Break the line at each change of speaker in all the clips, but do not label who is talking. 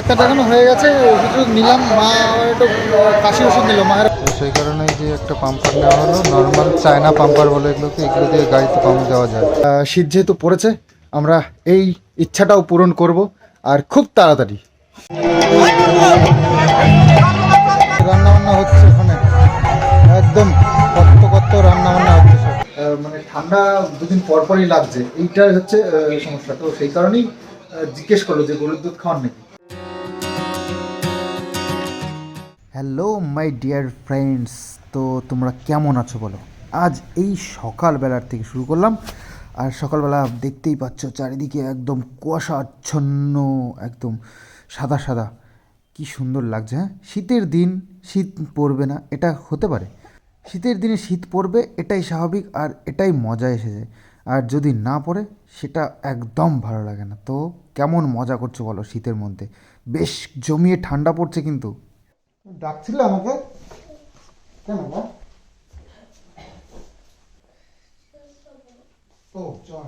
Doctor দেখানো হয়ে গেছে ওষুধ নিলাম মা একটু কাশি ওষুধ নিল মায়ের
সেই কারণে যে একটা পাম্পার নেওয়া হলো নর্মাল চায়না পাম্পার বলে এগুলোকে এগুলো দিয়ে গাড়িতে পাম্প দেওয়া যায়।
শীত যেহেতু পড়েছে আমরা এই ইচ্ছাটাও পূরণ করব আর খুব তাড়াতাড়ি। রান্না বান্না হচ্ছে ওখানে একদম কত কত রান্না বান্না হচ্ছে সব। মানে ঠান্ডা দুদিন পর পরই লাগছে এইটাই হচ্ছে সমস্যা। তো সেই কারণেই জিজ্ঞেস করল যে গরুর দুধ খাওয়ার নাকি। হ্যালো মাই ডিয়ার ফ্রেন্ডস তো তোমরা কেমন আছো বলো? আজ এই সকালবেলার থেকে শুরু করলাম। আর সকালবেলা দেখতেই পাচ্ছ চারিদিকে একদম কুয়াশাচ্ছন্ন, একদম সাদা সাদা। কি সুন্দর লাগছে হ্যাঁ? শীতের দিন শীত পড়বে না, এটা হতে পারে। শীতের দিনে শীত পড়বে, এটাই স্বাভাবিক আর এটাই মজা এসেছে। আর যদি না পড়ে, সেটা একদম ভালো লাগে না। তো কেমন মজা করছ বলো শীতের মধ্যে? বেশ জমিয়ে ঠান্ডা পড়ছে কিন্তু। ডাকছিলে আমাকে? কেন বল? ও চল।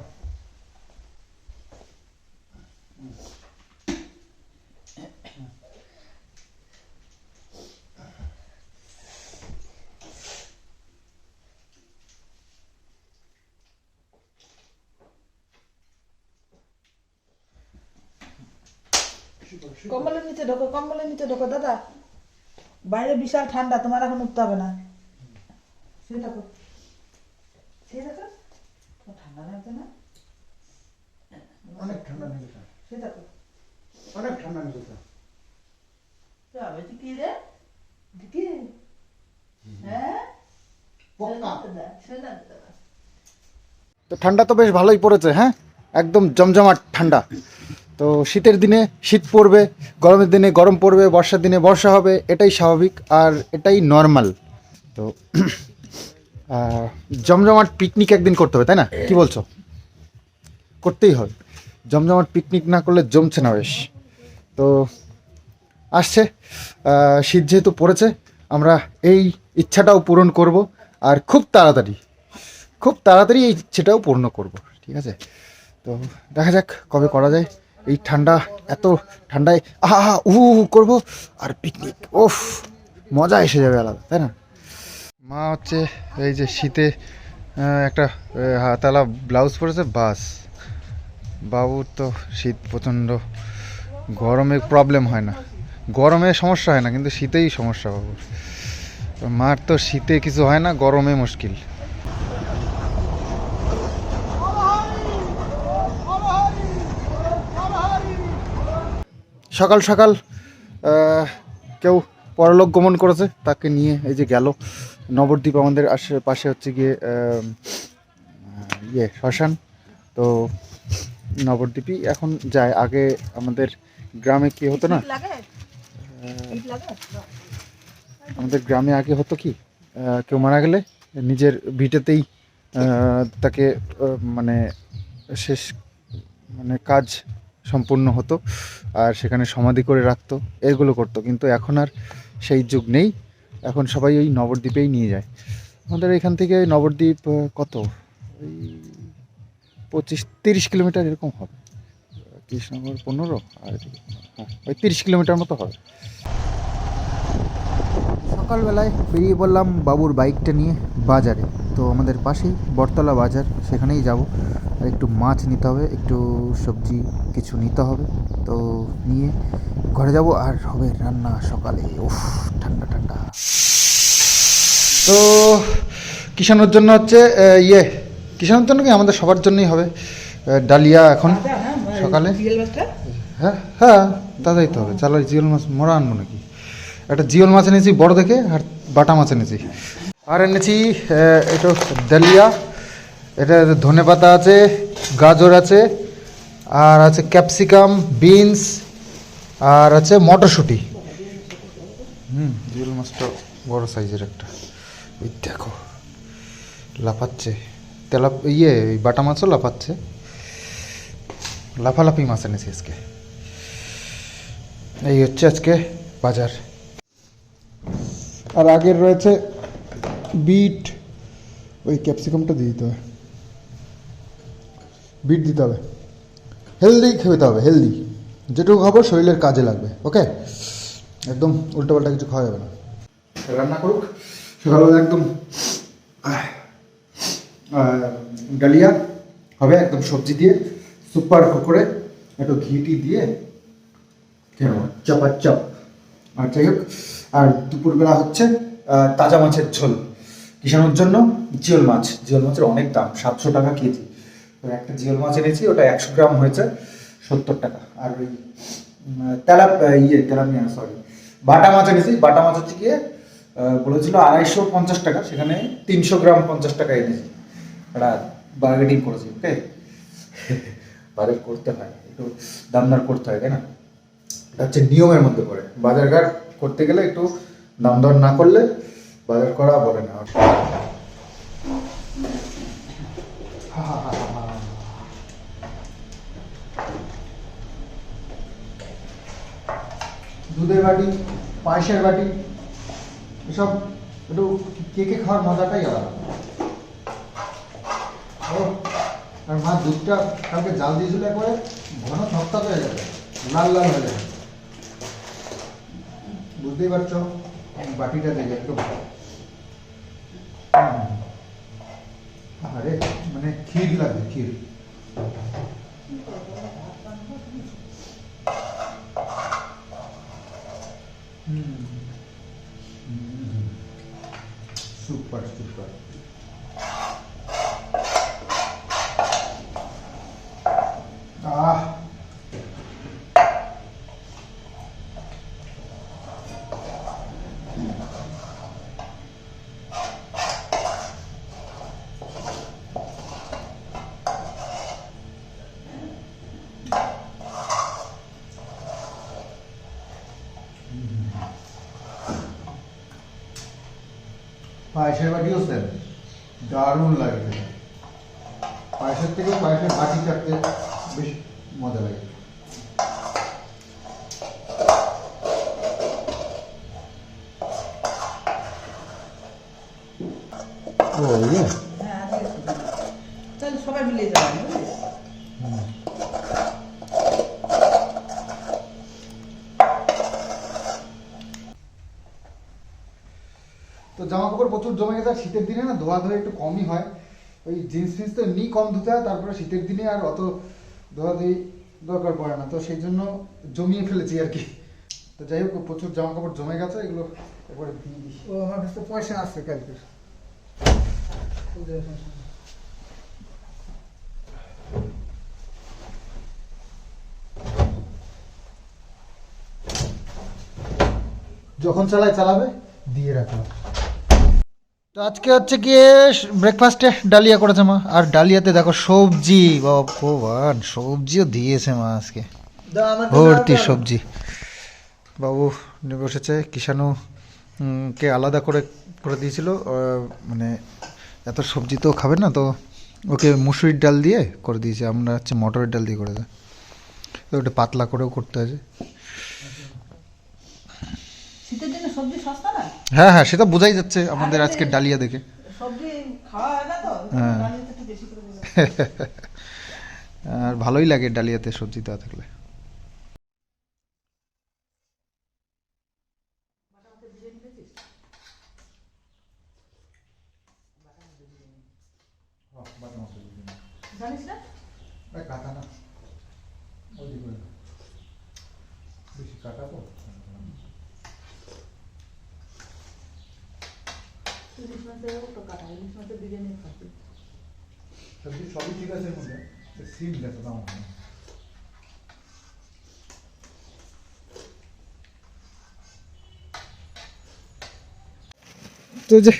কম্বলের নিচে ঢোকো কম্বলের নিচে ঢোকো দাদা। বাইরে বিশাল ঠান্ডা তোমার এখন উঠতে হবে না। শুয়ে থাকো। শুয়ে থাকো। ঠান্ডা লাগছে না?
অনেক ঠান্ডা লেগেছে
শুয়ে থাকো।
অনেক ঠান্ডা লেগেছে
যাবে কি রে? দিকে হ্যাঁ?
তো ঠান্ডা তো বেশ ভালোই পড়েছে হ্যাঁ? একদম জমজমাট ঠান্ডা। তো শীতের দিনে শীত পড়বে, গরমের দিনে গরম পড়বে, বর্ষার দিনে বর্ষা হবে, এটাই স্বাভাবিক আর এটাই নর্মাল তো জমজমাট পিকনিক একদিন করতে হবে, তাই না? কি বলছো? করতেই হবে। জমজমাট পিকনিক না করলে জমছে না বেশ। তো, আসছে। শীত যেহেতু পড়েছে, আমরা এই ইচ্ছাটাও পূরণ করব আর খুব তাড়াতাড়ি খুব তাড়াতাড়ি এই ইচ্ছেটাও পূর্ণ করব, ঠিক আছে? তো, দেখা যাক কবে করা যায়। এই ঠান্ডা, এত ঠান্ডায়, আহা আহা উ উ করব আর পিকনিক ওফ মজা এসে যাবে আলাদা, তাই না?
মা হচ্ছে এই যে শীতে একটা হাতালা ব্লাউজ পরেছে, বাস। বাবুর তো শীত প্রচণ্ড, গরমে প্রবলেম হয় না। গরমে সমস্যা হয় না, কিন্তু শীতেই সমস্যা বাবুর। মার তো শীতে কিছু হয় না, গরমে মুশকিল।
সকাল সকাল কেউ পরলোক গমন করেছে তাকে নিয়ে এই যে গেল। নবদ্বীপ আমাদের আশেপাশে হচ্ছে গিয়ে ইয়ে শ্মশান। তো নবদ্বীপই এখন যায়। আগে আমাদের গ্রামে কি হতো না? আমাদের গ্রামে আগে হতো কি? কেউ মারা গেলে নিজের ভিটেতেই তাকে মানে শেষ মানে কাজ সম্পূর্ণ হতো আর সেখানে সমাধি করে রাখতো, এগুলো করতো। কিন্তু এখন আর সেই যুগ নেই। এখন সবাই ওই নবদ্বীপেই নিয়ে যায়। আমাদের এখান থেকে নবদ্বীপ কত? ওই পঁচিশ, তিরিশ কিলোমিটার এরকম হবে। কৃষ্ণনগর পনেরো? আর হ্যাঁ ওই তিরিশ কিলোমিটার মতো হবে। সকালবেলায় বেরিয়ে পড়লাম বাবুর বাইকটা নিয়ে বাজারে। তো আমাদের পাশেই বটতলা বাজার, সেখানেই যাব। আর একটু মাছ নিতে হবে একটু সবজি কিছু নিতে হবে। তো নিয়ে ঘরে যাব আর হবে রান্না সকালে। উফ ঠান্ডা ঠান্ডা। তো কিষানোর জন্য হচ্ছে ইয়ে। কিষানোর জন্য কি আমাদের সবার জন্যই হবে ডালিয়া এখন সকালে। হ্যাঁ হ্যাঁ দাদাই তো হবে। চালো জিওল মাছ মরা আনব নাকি? একটা জিওল মাছ এনেছি বড় দেখে আর বাটা মাছ এনেছি। আর এনেছি এটা ডালিয়া। এটা ধনে পাতা আছে, গাজর আছে, আর আছে ক্যাপসিকাম, বিনস, আর আছে মটরশুঁটি। হুম জিওল মাছটা বড় সাইজের একটা। ওই দেখো, লাফাচ্ছে। তেলা ইয়ে বাটা মাছও লাফাচ্ছে। লাফালাফি মাছ এনেছি আজকে। এই হচ্ছে আজকে বাজার। আর আগের রয়েছে বিট। ওই ক্যাপসিকামটা দিয়ে দিতে হবে। বিট দিতে হবে। হেলদি খেতে হবে হেলদি যেটুকু খাব শরীরের কাজে লাগবে ওকে একদম উল্টোপাল্টা কিছু খাওয়া যাবে না। রান্না করুক, সকালবেলা একদম ডালিয়া হবে, একদম সবজি দিয়ে, সুপার করে একটু ঘি টি দিয়ে কেন চাপাচাপ আর যাই হোক, আর দুপুরবেলা হচ্ছে তাজা মাছের ঝোল। কিষানোর জন্য জিওল মাছ, জিওল মাছের অনেক দাম, সাতশো টাকা কেজি। তো একটা জিওল মাছ এনেছি ওটা একশো গ্রাম হয়েছে সত্তর টাকা। আর ওই উম, তেলা ইয়ে তেলাপিয়া সরি বাটা মাছ এনেছি বাটা মাছ হচ্ছে গিয়ে বলেছিল আড়াইশো পঞ্চাশ টাকা সেখানে তিনশো গ্রাম পঞ্চাশ টাকা এনেছি। ওটা বার্গেটিং করেছি ওকে? বাজার করতে হয় একটু দামদার করতে হয় তাই না? এটা হচ্ছে নিয়মের মধ্যে পড়ে। বাজারঘাট করতে গেলে একটু দাম দর না করলে বাজার করা বলে না। দুধের বাটি, পায়েসের বাটি, এসব একটু কেকে খাওয়ার মজাটাই আলাদা। ও আর মা দুধটা কালকে জাল দিয়েছিল একবারে, ঘন থকথক হয়ে যাবে, লাল লাল হয়ে যাবে। বুঝতেই পারছ, বাটিটা দেখে একটু। আরে মানে ক্ষীর লাগবে ক্ষীর। পায়েসের বাটিও স্যার দারুণ লাগে। পায়েসের থেকে পায়েসের বাটি চাপতে বেশ মজা লাগে। ও ইয়ে
হ্যাঁ তাহলে সবাই মিলে যাবেন
জামা কাপড় প্রচুর জমে গেছে আর শীতের দিনে না ধোয়া ধোয়া একটু কমই হয়। ওই জিন্স ফিন্স তো এমনি কম ধুতে হয় তারপরে শীতের দিনে আর অত ধোয়া ধুই দরকার পড়ে না। তো সেই জন্য জমিয়ে ফেলেছি আর কি। তো যাই হোক প্রচুর জামা কাপড় জমে গেছে এগুলো একবারে দিয়ে দিই।
ও আমার কাছে পয়সা আছে কালকে।
যখন চালায় চালাবে দিয়ে রাখলাম। তো আজকে হচ্ছে গিয়ে ব্রেকফাস্টে ডালিয়া করেছে মা। আর ডালিয়াতে দেখো সবজি ভগবান সবজিও দিয়েছে মা আজকে। ভর্তি সবজি। বাবু বসেছে উম, কে আলাদা করে করে দিয়েছিল। মানে এত সবজি তো খাবে না তো ওকে মুসুরির ডাল দিয়ে করে দিয়েছে। আমরা হচ্ছে মটরের ডাল দিয়ে করেছে। তো ওটা পাতলা করেও করতে আছে
দিনে সবজি সস্তা না?
হ্যাঁ হ্যাঁ সেটা বোঝাই যাচ্ছে আমাদের আজকে ডালিয়া দেখে।
সবজি খাওয়া হয় না তো?
হ্যাঁ।
ডালিয়াতে একটু বেশি করে দিলাম।
আর ভালোই লাগে ডালিয়াতে সবজি দেওয়া থাকলে।
জানিস না?
কাটা না। বেশি কাটা তো
ইলিশ মাছের তো কাটা ইলিশ মাছের
সবজি সবই ঠিক আছে মধ্যে সিম দাম তো যে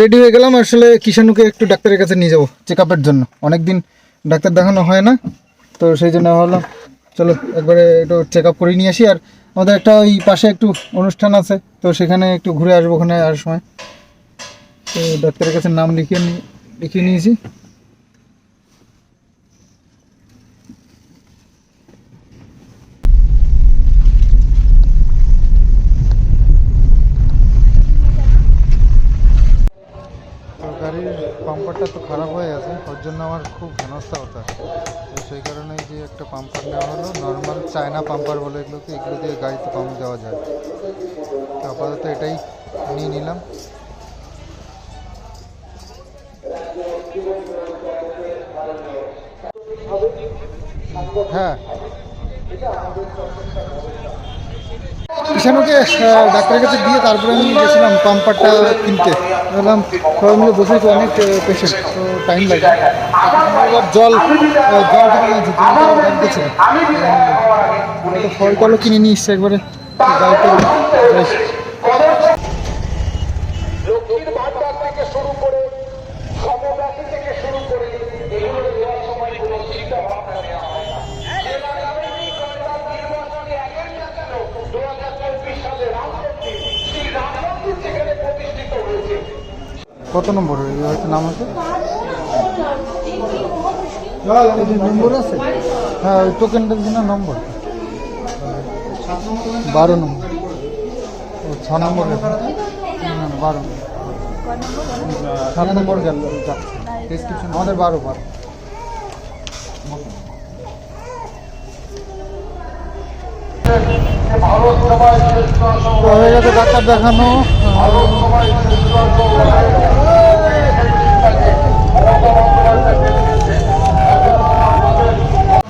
রেডি হয়ে গেলাম আসলে কিষাণুকে একটু ডাক্তারের কাছে নিয়ে যাব চেক আপের জন্য। অনেক দিন ডাক্তার দেখানো হয় না তো সেই জন্য ভাবলাম চলো একবারে একটু চেক আপ করে নিয়ে আসি। আর আমাদের একটা ওই পাশে একটু অনুষ্ঠান আছে তো সেখানে একটু ঘুরে আসব ওখানে আর সময়। তো ডাক্তারের কাছে নাম লিখিয়ে নি লিখিয়ে নিয়েছি। তো গাড়ির বাম্পারটা তো খারাপ হয়ে গেছে, ওর জন্য আমার খুব হেনস্থা হতো তো সেই কারণে যে একটা পাম্পার নেওয়া হলো নর্মাল চায়না পাম্পার বলে এগুলোকে, এগুলো দিয়ে গাড়িতে পাম্প দেওয়া যায়। তো আপাতত এটাই নিয়ে নিলাম। হ্যাঁ।
ডাক্তারের কাছে দিয়ে তারপরে আমি গেছিলাম পাম্পারটা কিনতে। বললাম, সবাই মিলে বসে তো অনেক পেশেন্ট তো টাইম লাগে। জল জল ফল টলও কিনে নিয়ে এসছে একবারে গাড়িতে যাই।
লক্ষ্মীর ভান্ডার থেকে শুরু করে সমব্যাপী থেকে শুরু করে এগুলো দেওয়ার সময় কোনো চিন্তা ভাবনা নেওয়া হয় না জেলা কমিটি কয়টা নির্বাচনী এজেন্ডা ছিল দু হাজার চব্বিশ সালে রাম মন্দির সেই রাম মন্দির সেখানে প্রতিষ্ঠিত হয়েছে
কত নম্বর? নাম আছে?
নম্বর আছে?
হ্যাঁ ওই টোকেনটা দিন নম্বর। বারো নম্বর। ও, ছ নম্বর বারো সাত নম্বর গেল আমাদের বারো বারো। হয়ে গেছে ডাক্তার দেখানো।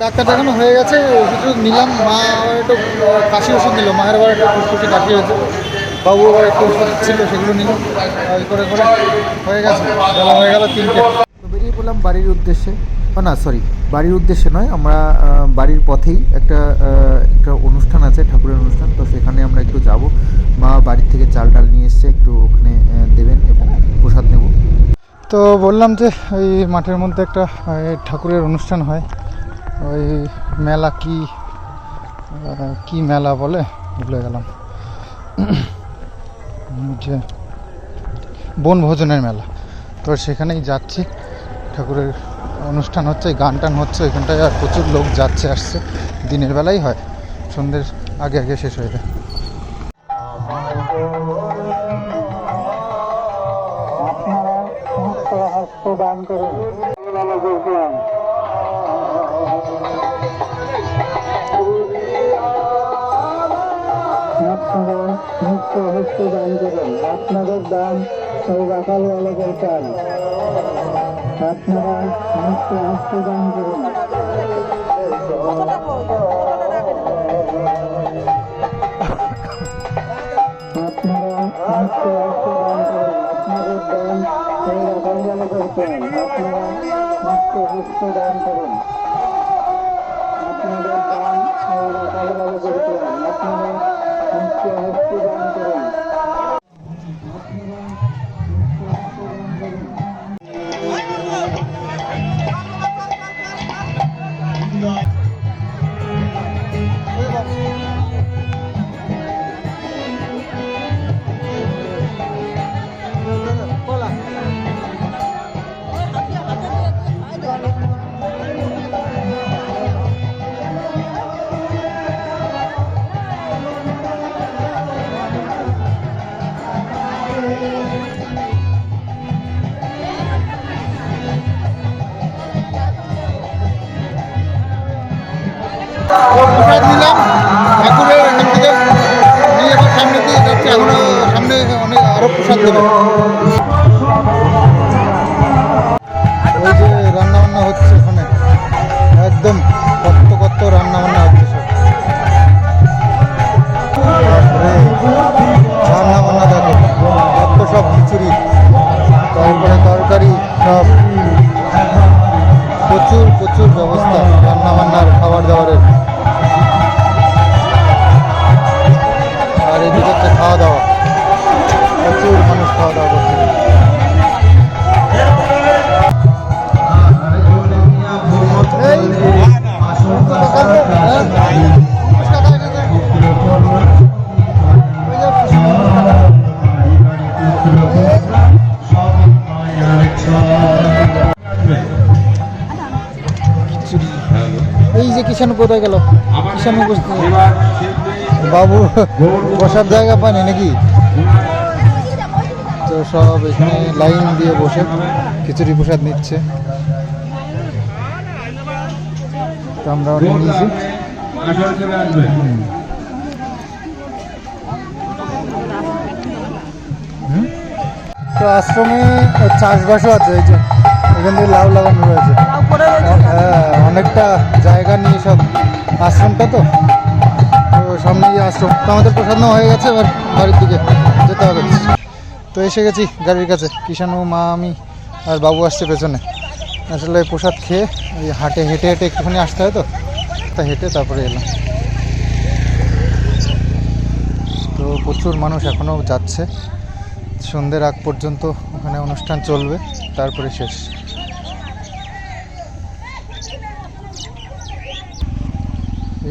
ডাক্তার দেখানো হয়ে গেছে ওষুধ নিলাম। মা একটু কাশি ওষুধ নিল মায়ের আবার একটু ফুসফুসে কাশি হয়েছে। বাবু আবার একটু ওষুধ ছিল, সেগুলো নিল। করে করে হয়ে গেছে। বেলা হয়ে গেল তিনটে। তো বেরিয়ে পড়লাম বাড়ির উদ্দেশ্যে। না সরি বাড়ির উদ্দেশ্যে নয়, আমরা বাড়ির পথেই একটা একটা অনুষ্ঠান আছে, ঠাকুরের অনুষ্ঠান। তো সেখানে আমরা একটু যাব। মা বাড়ির থেকে চাল ডাল নিয়ে এসছে, একটু ওখানে দেবেন এবং প্রসাদ নেব।
তো বললাম যে ওই মাঠের মধ্যে একটা ঠাকুরের অনুষ্ঠান হয়। ওই মেলা কি কি মেলা বলে? ভুলে গেলাম। যে বনভোজনের মেলা। তো সেখানেই যাচ্ছি। ঠাকুরের অনুষ্ঠান হচ্ছে, গান টান হচ্ছে, ওইখানটায় আর প্রচুর লোক যাচ্ছে, আসছে। দিনের বেলাই হয়। সন্ধ্যের আগে আগে শেষ হয়ে যায়।
আপনারা মুক্ত হস্ত দান করুন। আপনাদের দান সেই রাখাল বালকের কাজ আপনারা মুক্ত হস্ত দান করুন। রাখাল বালকের কাজ আপনারা মুক্ত হস্ত দান করুন আপনাদের দান বালকের আপনারা মুক্ত দান করুন
নিলাম। ঠাকুরের এখান থেকে নিয়ে এবার সামনে দিয়ে যাচ্ছি। এখনও সামনে অনেক আরও প্রসাদ দেবে।
ওই যে রান্না বান্না হচ্ছে ওখানে একদম কত কত রান্না বান্না হচ্ছে সব। বাপরে, রান্না দেখো। কত সব খিচুড়ি তারপরে তরকারি সব। প্রচুর প্রচুর ব্যবস্থা রান্না বান্নার খাবার দাবারের। খাওয়া দাওয়া প্রচুর মানুষ খাওয়া দাওয়া করছে।
এই যে কিষানু কোথায় গেল। কিষানু বসতে
বাবু, বসার জায়গা পায়নি নাকি? তো সব এখানে লাইন দিয়ে বসে খিচুড়ি প্রসাদ নিচ্ছে। তো আমরা নিয়ে নিয়েছি। তো আশ্রমে চাষবাসও আছে, এই যে এখান থেকে লাউ লাগানো রয়েছে। হ্যাঁ অনেকটা জায়গা নিয়ে সব আশ্রমটা তো। সামনে গিয়ে আশ্রম। তো আমাদের প্রসাদ হয়ে গেছে, এবার বাড়ির দিকে যেতে হবে। তো এসে গেছি গাড়ির কাছে। কিষাণু, মা, আমি আর বাবু আসছে পেছনে। আসলে প্রসাদ খেয়ে ওই হাটে হেঁটে হেঁটে একটুখানি আসতে হয় তো? তা হেঁটে তারপরে এলাম। তো প্রচুর মানুষ এখনও যাচ্ছে। সন্ধ্যের আগ পর্যন্ত ওখানে অনুষ্ঠান চলবে, তারপরে শেষ।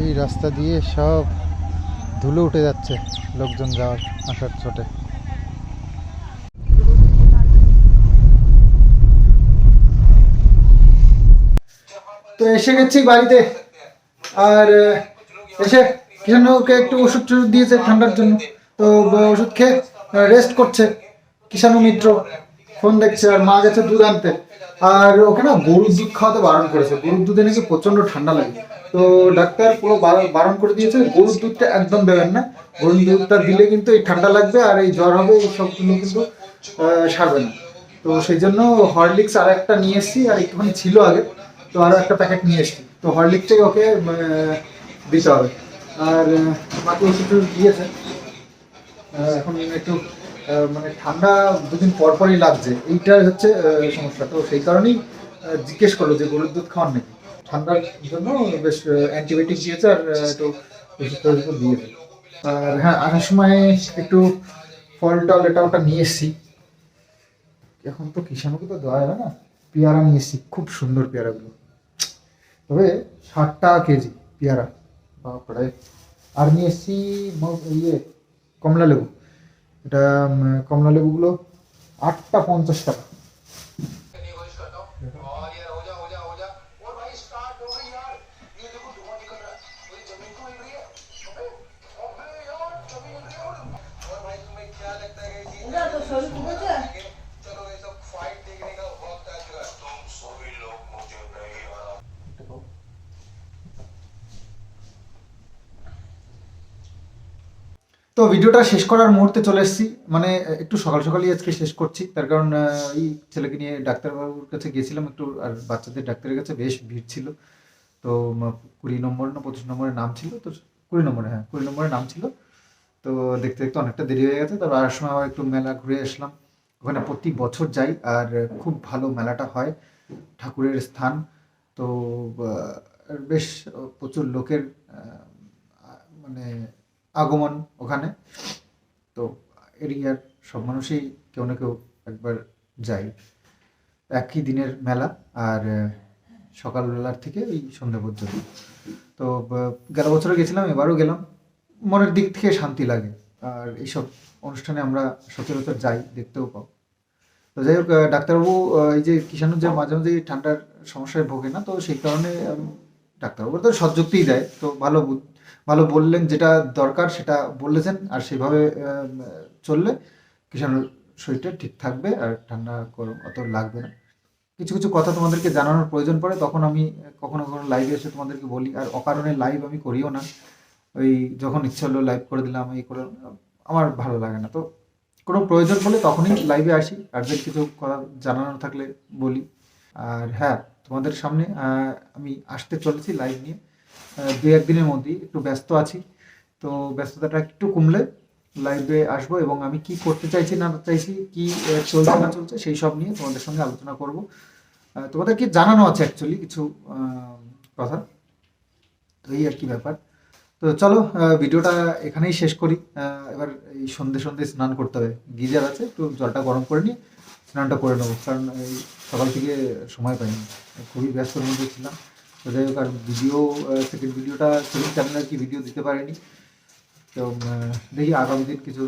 এই রাস্তা দিয়ে সব ধুলো উঠে যাচ্ছে লোকজন যাওয়ার আসার ছোটে তো এসে গেছি বাড়িতে। আর এসে কিষাণুকে একটু ওষুধ টষুধ দিয়েছে ঠান্ডার জন্য। তো ওষুধ খেয়ে রেস্ট করছে কিষাণু মিত্র। ফোন দেখছে আর মা গেছে দুধ আনতে। আর ওকে না গরুর দুধ খাওয়াতে বারণ করেছে। গরুর দুধে নাকি প্রচণ্ড ঠান্ডা লাগে। তো ডাক্তার পুরো বারণ- করে দিয়েছে, গরুর দুধটা একদম দেবেন না। গরুর দুধটা দিলে কিন্তু এই ঠান্ডা লাগবে আর এই জ্বর হবে, এই সবগুলো কিন্তু সারবে না। তো সেই জন্য হরলিক্স আর একটা নিয়ে এসেছি, আর একটুখানি ছিল আগে, তো আরও একটা প্যাকেট নিয়ে এসেছি। তো হরলিক্সটাই ওকে দিতে হবে। আর বাকি ওষুধ দিয়েছে। এখন একটু মানে ঠান্ডা দুদিন পর পরই লাগছে। এইটাই হচ্ছে সমস্যা। তো সেই কারণেই জিজ্ঞেস করল যে গরুর দুধ খাওয়ার নাকি? ঠান্ডার জন্য বেশ অ্যান্টিবায়োটিক দিয়েছে আর একটু ওষুধ টষুধ দিয়েছে। আর হ্যাঁ আসার সময় একটু ফল টল এটা ওটা নিয়ে এসেছি। এখন তো কিষাণুকে তো দেওয়া যাবে না, পেয়ারা নিয়ে এসেছি, খুব সুন্দর পেয়ারাগুলো। তবে ষাট টাকা কেজি পেয়ারা বাপরে আর নিয়ে এসেছি ইয়ে কমলা লেবু এটা কমলা লেবুগুলো আটটা পঞ্চাশ টাকা।
তো
ভিডিওটা শেষ করার মুহূর্তে চলে এসেছি। মানে একটু সকাল সকালই আজকে শেষ করছি। তার কারণ এই ছেলেকে নিয়ে ডাক্তারবাবুর কাছে গিয়েছিলাম একটু, আর বাচ্চাদের ডাক্তারের কাছে বেশ ভিড় ছিল। তো কুড়ি নম্বর না পঁচিশ নম্বরের নাম ছিল। তো, কুড়ি নম্বরে হ্যাঁ কুড়ি নম্বরের নাম ছিল। তো দেখতে দেখতে অনেকটা দেরি হয়ে গেছে তারপর আসার সময় একটু মেলা ঘুরে আসলাম। ওখানে প্রতি বছর যাই, আর খুব ভালো মেলাটা হয় ঠাকুরের স্থান। তো বেশ প্রচুর লোকের মানে আগমন ওখানে। তো এরিয়ার সব মানুষই কেউ না কেউ একবার যায়। একই দিনের মেলা, আর সকালবেলার থেকে ওই সন্ধ্যা পর্যন্ত। তো গেল বছরে গেছিলাম, এবারও গেলাম। মনের দিক থেকে শান্তি লাগে। আর এইসব অনুষ্ঠানে আমরা সচরাচর যাই, দেখতেও পাও। তো যাই হোক ডাক্তারবাবু এই যে কিষাণুর যে মাঝে মাঝে ঠান্ডার সমস্যায় ভোগে না, তো সেই কারণে ডাক্তারবাবু তো সৎযুক্তিই দেয়। তো ভালো ভালো বললেন যেটা দরকার সেটা বলেছেন, আর সেভাবে চললে কিষাণুর শরীরটা ঠিক থাকবে আর ঠান্ডা গরম অত লাগবে না। কিছু কিছু কথা তোমাদেরকে জানানোর প্রয়োজন পড়ে, তখন আমি কখনো কখনো লাইভে এসে তোমাদেরকে বলি, আর অকারণে লাইভ আমি করিও না। ওই যখন ইচ্ছা হলো লাইভ করে দিলাম, এই করে, আমার ভালো লাগে না। তো কোনো প্রয়োজন বলে তখনই লাইভে আসি আর্জেন্ট কিছু কথা জানানো থাকলে বলি। আর হ্যাঁ তোমাদের সামনে আমি আসতে চলেছি লাইভ নিয়ে। দু একদিনের মধ্যেই একটু ব্যস্ত আছি। তো ব্যস্ততাটা একটু কমলে লাইভে আসব এবং আমি কি করতে চাইছি, না চাইছি, কি চলছে, না চলছে, সেই সব নিয়ে তোমাদের সঙ্গে আলোচনা করব। তোমাদেরকে জানানো আছে অ্যাকচুয়ালি কিছু কথা? তো এই আর কি ব্যাপার। তো চলো ভিডিওটা এখানেই শেষ করি। এবার এই সন্ধে সন্ধে স্নান করতে হবে। গিজার আছে, একটু জলটা গরম করে নিয়ে স্নানটা করে নেব, কারণ এই সকাল থেকে সময় পাইনি। খুবই ব্যস্তর মধ্যে ছিলাম। তো যাই হোক, আর ভিডিও সেকেন্ড ভিডিওটা সেকেন্ড চ্যানেলে আর কি ভিডিও দিতে পারিনি। তো দেখি আগামী দিন কিছু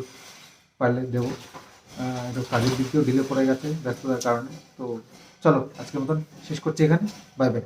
পারলে দেবো। একটু কাজের দিক দিয়েও ঢিলে পড়ে গেছে ব্যস্ততার কারণে। তো চলো, আজকের মতন শেষ করছি এখানে। Bye bye